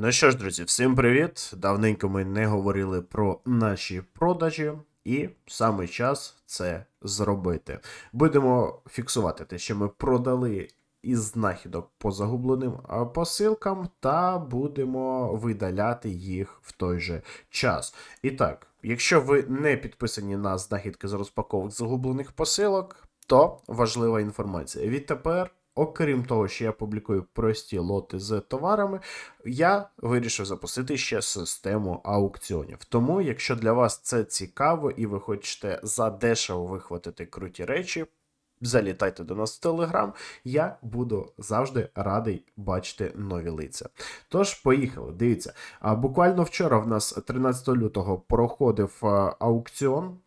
Ну що ж, друзі, всім привіт! Давненько ми не говорили про наші продажі, і саме час це зробити. Будемо фіксувати те, що ми продали із знахідок по загубленим посилкам, та будемо видаляти їх в той же час. І так, якщо ви не підписані на знахідки з розпаковок загублених посилок, то важлива інформація. Відтепер. Окрім того, що я публікую прості лоти з товарами, я вирішив запустити ще систему аукціонів. Тому, якщо для вас це цікаво і ви хочете задешево вихватити круті речі, залітайте до нас в Телеграм. Я буду завжди радий бачити нові лиця. Тож, поїхали. Дивіться. Буквально вчора в нас 13 лютого проходив аукціон.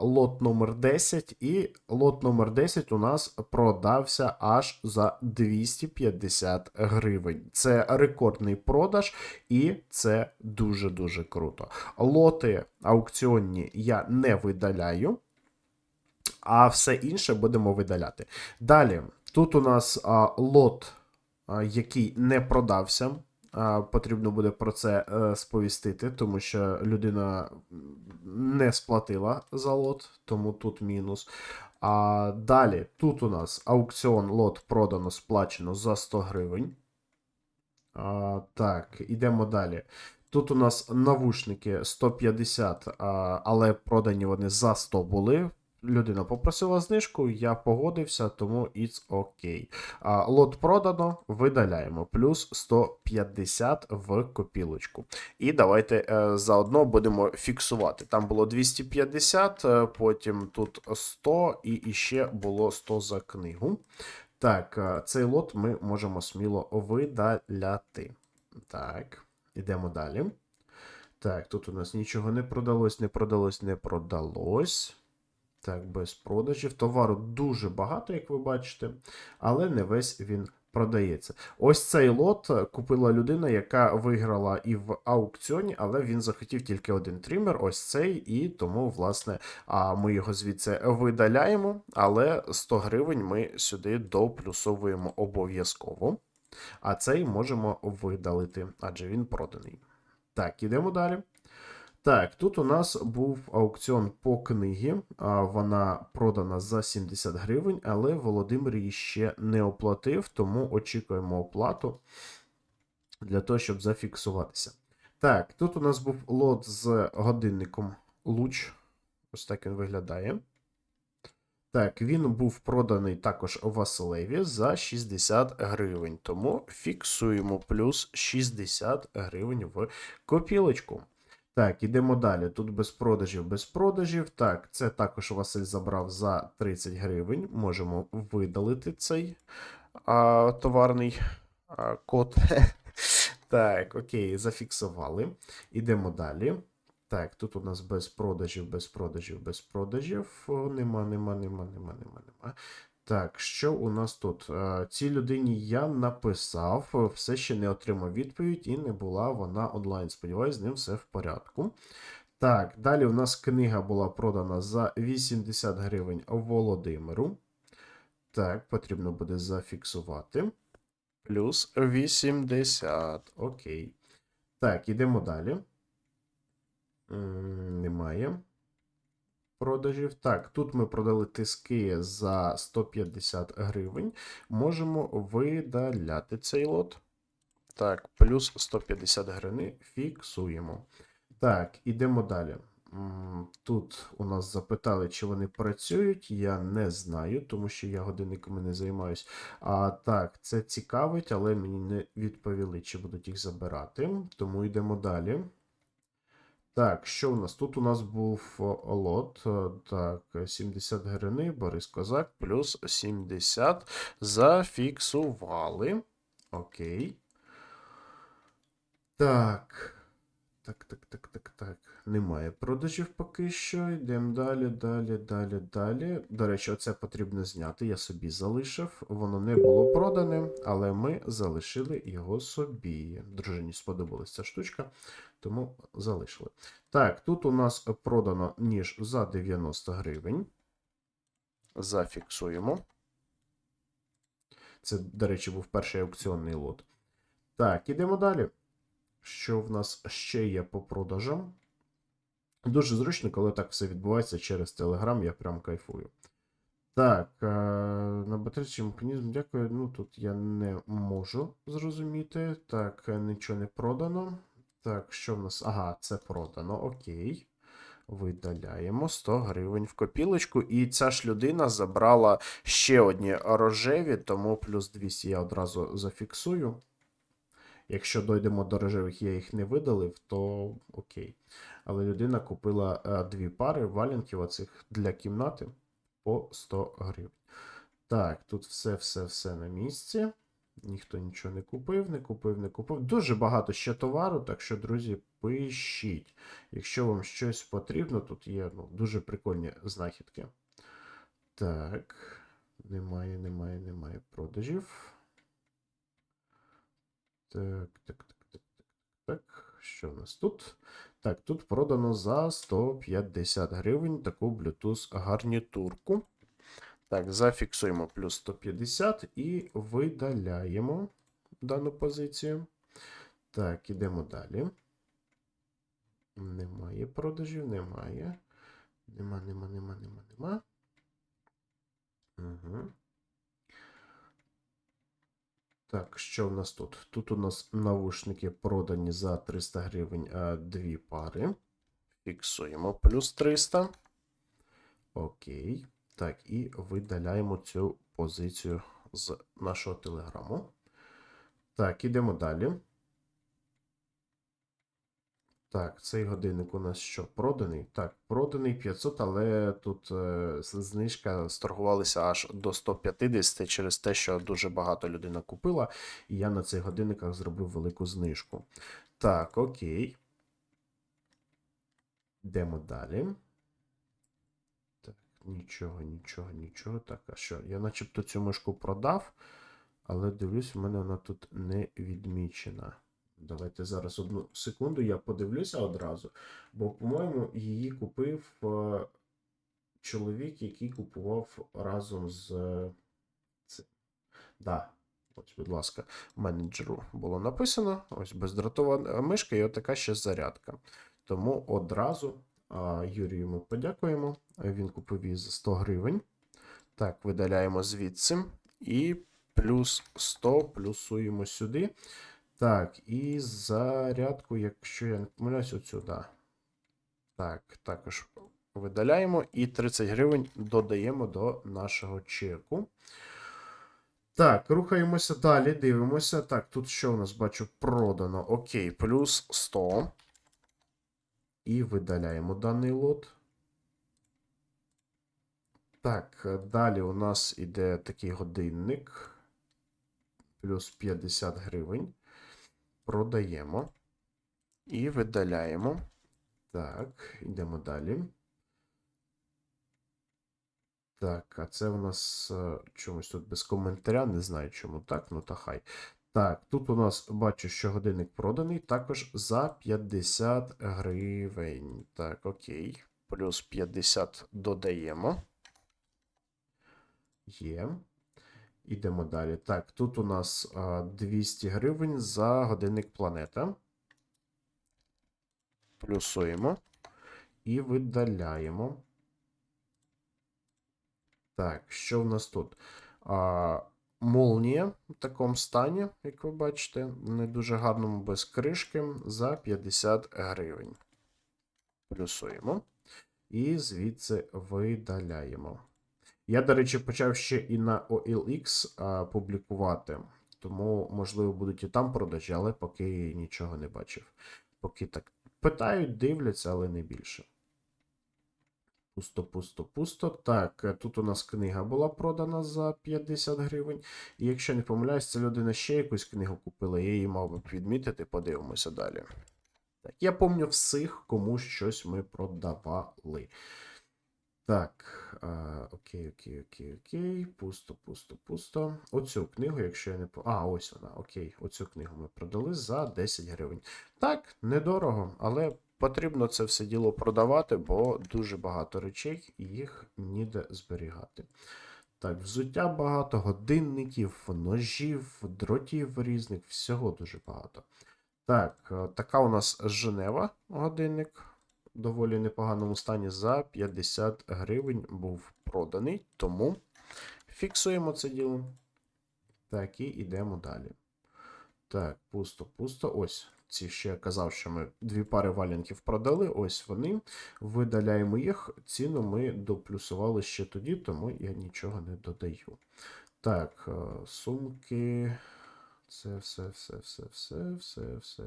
Лот номер 10, і лот номер 10 у нас продався аж за 250 гривень. Це рекордний продаж, і це дуже-дуже круто. Лоти аукціонні я не видаляю а все інше будемо видаляти. Далі, тут у нас а, лот, а, який не продався. Потрібно буде про це е, сповістити, тому що людина не сплатила за лот, тому тут мінус. А далі, тут у нас аукціон лот продано, сплачено за 100 гривень. А, так, ідемо далі. Тут у нас навушники 150, а, але продані вони за 100 були. Людина попросила знижку, я погодився, тому it's окей. А, лот продано, видаляємо. Плюс 150 в копілочку. І давайте е, заодно будемо фіксувати. Там було 250, е, потім тут 100 і іще було 100 за книгу. Так, е, цей лот ми можемо сміло видаляти. Так, ідемо далі. Так, тут у нас нічого не продалось, не продалось, не продалось. Так, без продажів. Товару дуже багато, як ви бачите, але не весь він продається. Ось цей лот купила людина, яка виграла і в аукціоні, але він захотів тільки один трімер, ось цей, і тому, власне, ми його звідси видаляємо, але 100 гривень ми сюди доплюсовуємо обов'язково. А цей можемо видалити, адже він проданий. Так, ідемо далі. Так, тут у нас був аукціон по книгі. Вона продана за 70 гривень, але Володимир її ще не оплатив, тому очікуємо оплату для того, щоб зафіксуватися. Так, тут у нас був лот з годинником Луч. Ось так він виглядає. Так, він був проданий також Василеві за 60 гривень. Тому фіксуємо плюс 60 гривень в копілочку. Так, ідемо далі. Тут без продажів, без продажів. Так, це також Василь забрав за 30 гривень. Можемо видалити цей а, товарний а, код. Так, окей, зафіксували. Ідемо далі. Так, тут у нас без продажів, без продажів, без продажів. Нема, нема, нема, нема, нема, нема. Так, що у нас тут? Е, Цій людині я написав, все ще не отримав відповідь, і не була вона онлайн. Сподіваюсь, з ним все в порядку. Так, далі у нас книга була продана за 80 гривень Володимиру. Так, потрібно буде зафіксувати. Плюс 80. Окей. Так, ідемо далі. М, Немає продажів. Так, тут ми продали тиски за 150 гривень. Можемо видаляти цей лот. Так, плюс 150 гривень фіксуємо. Так, ідемо далі. Тут у нас запитали, чи вони працюють. Я не знаю, тому що я годинниками не займаюсь. А так, це цікавить, але мені не відповіли, чи будуть їх забирати. Тому йдемо далі. Так, що у нас? Тут у нас був лот. е, Так, 70 гривень, Борис Козак, плюс 70. Зафіксували. Окей. Так. Так, так, так, так, так. Немає продажів поки що. Йдемо далі, далі, далі, далі. До речі, оце потрібно зняти. Я собі залишив. Воно не було продане, але ми залишили його собі. Дружині сподобалась ця штучка, тому залишили. Так, тут у нас продано ніж за 90 гривень. Зафіксуємо. Це, до речі, був перший аукціонний лот. Так, ідемо далі. що в нас ще є по продажам. Дуже зручно, коли так все відбувається через Telegram, я прям кайфую. Так, е, на батарейчий механізм, дякую. Ну тут я не можу зрозуміти. Так, е, нічого не продано. Так, що в нас? Ага, це продано. Окей. Видаляємо 100 гривень в копілочку. І ця ж людина забрала ще одні рожеві, тому плюс 200 я одразу зафіксую. Якщо дойдемо до рожевих, я їх не видалив, то окей. Але людина купила е, дві пари валянків оцих для кімнати по 100 гривень. Так, тут все, все, все на місці. Ніхто нічого не купив, не купив, не купив. Дуже багато ще товару, так що, друзі, пишіть. Якщо вам щось потрібно, тут є ну, дуже прикольні знахідки. Так, немає, немає, немає продажів. Так, так, так, так, так, так. Що в нас тут? Так, тут продано за 150 гривень таку Bluetooth гарнітурку. Так, зафіксуємо плюс 150 і видаляємо дану позицію. Так, ідемо далі. Немає продажів, немає. Нема, нема, нема, нема, нема. Угу. Так, що в нас тут? Тут у нас навушники продані за 300 гривень а, дві пари. Фіксуємо плюс 300. Окей. Так, і видаляємо цю позицію з нашого телеграму. Так, ідемо далі. Так, цей годинник у нас що? Проданий? Так, проданий 500, але тут е, знижка сторгувалися аж до 150 через те, що дуже багато людина купила, і я на цих годинниках зробив велику знижку. Так, окей. Йдемо далі. Так, нічого, нічого, нічого. Так, а що? Я начебто цю мишку продав, але дивлюсь, у мене вона тут не відмічена. Давайте зараз одну секунду, я подивлюся одразу. Бо, по-моєму, її купив е, чоловік, який купував разом з е, цим. Да. Ось, будь ласка, менеджеру було написано: ось бездротова мишка і отака ще зарядка. Тому одразу а, Юрію ми подякуємо. Він купив її за 100 гривень. Так, видаляємо звідси. І плюс 100 плюсуємо сюди. Так, і зарядку, якщо я не помиляюсь, оцю, да. Так, також видаляємо і 30 гривень додаємо до нашого чеку. Так, рухаємося далі, дивимося. Так, тут що у нас бачу продано? Окей, плюс 100. І видаляємо даний лот. Так, далі у нас іде такий годинник. Плюс 50 гривень продаємо і видаляємо. Так, йдемо далі. Так, а це в нас е, чомусь тут без коментаря, не знаю чому так, ну та хай. Так, тут у нас бачу, що годинник проданий також за 50 гривень. Так, окей. Плюс 50 додаємо. Є. Ідемо далі. Так, тут у нас 200 гривень за годинник планета. Плюсуємо. І видаляємо. Так, що в нас тут? А, Молнія в такому стані, як ви бачите, не дуже гарному без кришки за 50 гривень. Плюсуємо. І звідси видаляємо. Я, до речі, почав ще і на OLX публікувати, тому, можливо, будуть і там продажі, але поки нічого не бачив. Поки так питають, дивляться, але не більше. Пусто, пусто, пусто. Так, е, тут у нас книга була продана за 50 гривень. І якщо не помиляюсь, ця людина ще якусь книгу купила, я її мав би відмітити, подивимося далі. Так, я пам'ятаю всіх, кому щось ми продавали. Так, а, окей, окей, окей, окей. Пусто, пусто, пусто. Оцю книгу, якщо я не по. А, ось вона. Окей, оцю книгу ми продали за 10 гривень. Так, недорого, але потрібно це все діло продавати, бо дуже багато речей і їх ніде зберігати. Так, взуття багато, годинників, ножів, дротів різних, всього дуже багато. Так, е, така у нас Женева годинник. Доволі непоганому стані за 50 гривень був проданий, тому фіксуємо це діло. Так, і йдемо далі. Так, пусто, пусто. Ось. Ці ще казав, що ми дві пари валянків продали. Ось вони. Видаляємо їх. Ціну ми доплюсували ще тоді, тому я нічого не додаю. Так, е, сумки. Це все, все, все, все, все, все.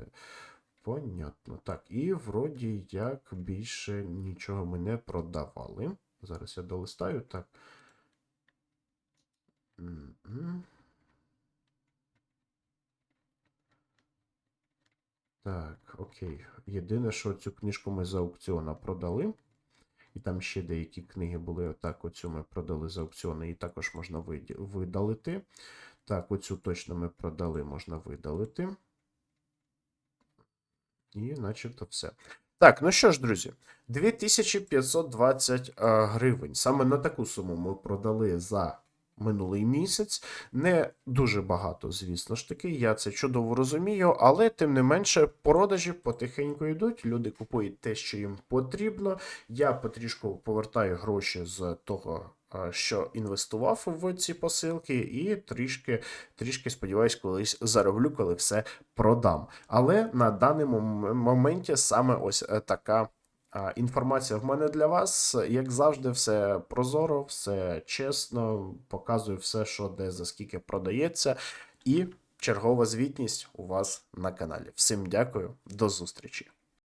Понятно. Так, і вроді як більше нічого ми не продавали. Зараз я долистаю, так. Так, окей. Єдине, що цю книжку ми з аукціона продали. І там ще деякі книги були. Отак, оцю ми продали з аукціону, і також можна видалити. Так, оцю точно ми продали, можна видалити. І начебто все. Так, ну що ж, друзі, 2520 е, гривень. Саме на таку суму ми продали за минулий місяць. Не дуже багато, звісно ж таки, я це чудово розумію, але тим не менше, продажі потихеньку йдуть. Люди купують те, що їм потрібно. Я потрішку повертаю гроші з того. Що інвестував в ці посилки, і трішки, трішки сподіваюсь, колись зароблю, коли все продам. Але на даному моменті саме ось е, така інформація в мене для вас. Як завжди, все прозоро, все чесно, показую все, що де за скільки продається, і чергова звітність у вас на каналі. Всім дякую, до зустрічі!